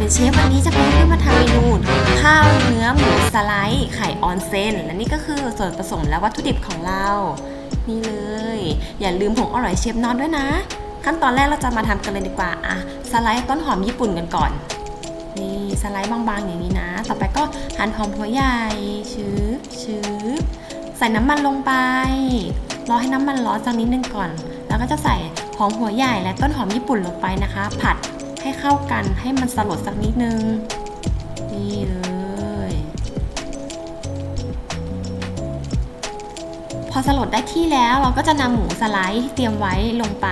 เป็นเชฟวันนี้จะพาเพื่อนมาทำเมนูข้าวเนื้อหมูสไลด์ไข่ออนเซนและนี่ก็คือส่วนผสมและวัตถุดิบของเรา นี่เลย อย่าลืมผงอร่อยเชฟนอนด้วยนะ ขั้นตอนแรกเราจะมาทำกันเลยดีกว่าอะสไลด์ต้นหอมญี่ปุ่นกันก่อน นี่สไลด์บางๆอย่างนี้นะ ต่อไปก็หั่นหอมหัวใหญ่ชืบชืบใส่น้ำมันลงไปรอให้น้ำมันร้อนสักนิดนึงก่อน แล้วก็จะใส่หอมหัวใหญ่และต้นหอมญี่ปุ่นลงไปนะคะ ผัด ให้เข้ากันให้มันสลดสักนิดนึง นี่เลย พอสลดได้ที่แล้วเราก็จะนำหมูสไลด์ที่เตรียมไว้ลงไป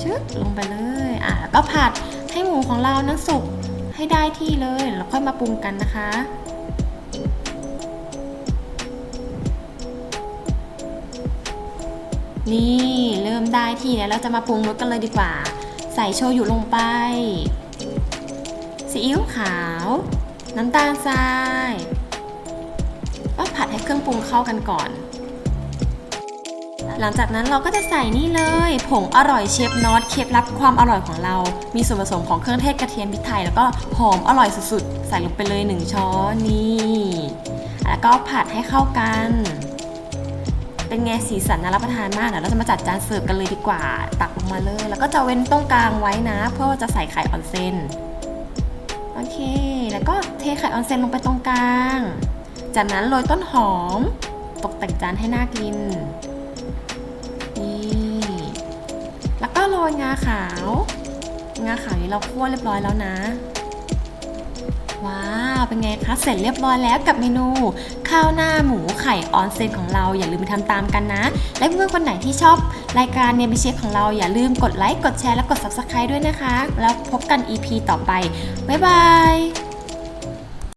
ชึบลงไปเลยอะแล้วก็ผัดให้หมูของเรานั้นสุกให้ได้ที่เลยแล้วค่อยมาปรุงกันนะคะนี่เริ่มได้ที่แล้วเราจะมาปรุงรสกันเลยดีกว่า ใส่โชยุลงไป ซีอิ๊วขาว น้ำตาลทรายก็ผัดให้เครื่องปรุงเข้ากันก่อน หลังจากนั้นเราก็จะใส่นี่เลย ผงอร่อยเชฟน็อตเคล็ดลับความอร่อยของเรา มีส่วนผสมของเครื่องเทศกระเทียมพริกไทย แล้วก็หอมอร่อยสุดๆ ใส่ลงไปเลย 1 ช้อนนี่ แล้วก็ผัดให้เข้ากัน เป็นไงสีสันน่ารับประทานมากเดี๋ยวเราจะมาจัดจานเสิร์ฟกันเลยดีกว่า ตักลงมาเลย แล้วก็จะเว้นตรงกลางไว้นะ เพื่อจะใส่ไข่ออนเซนโอเค แล้วก็เทไข่ออนเซนลงไปตรงกลาง จากนั้นโรยต้นหอม ตกแต่งจานให้น่ากินนี่แล้วก็โรยงาขาว งาขาวนี้เราคั่วเรียบร้อยแล้วนะ ว้าว เป็นไงคะ เสร็จเรียบร้อยแล้วกับเมนู ข้าวหน้าหมูไข่ออนเซนของเราอย่าลืมไปทำตามกันนะ และเพื่อนๆคนไหนที่ชอบรายการเนมิเชฟของเราอย่าลืมกดไลค์กดแชร์และกด subscribe ด้วยนะคะ แล้วพบกัน EP ต่อไป บ๊ายบาย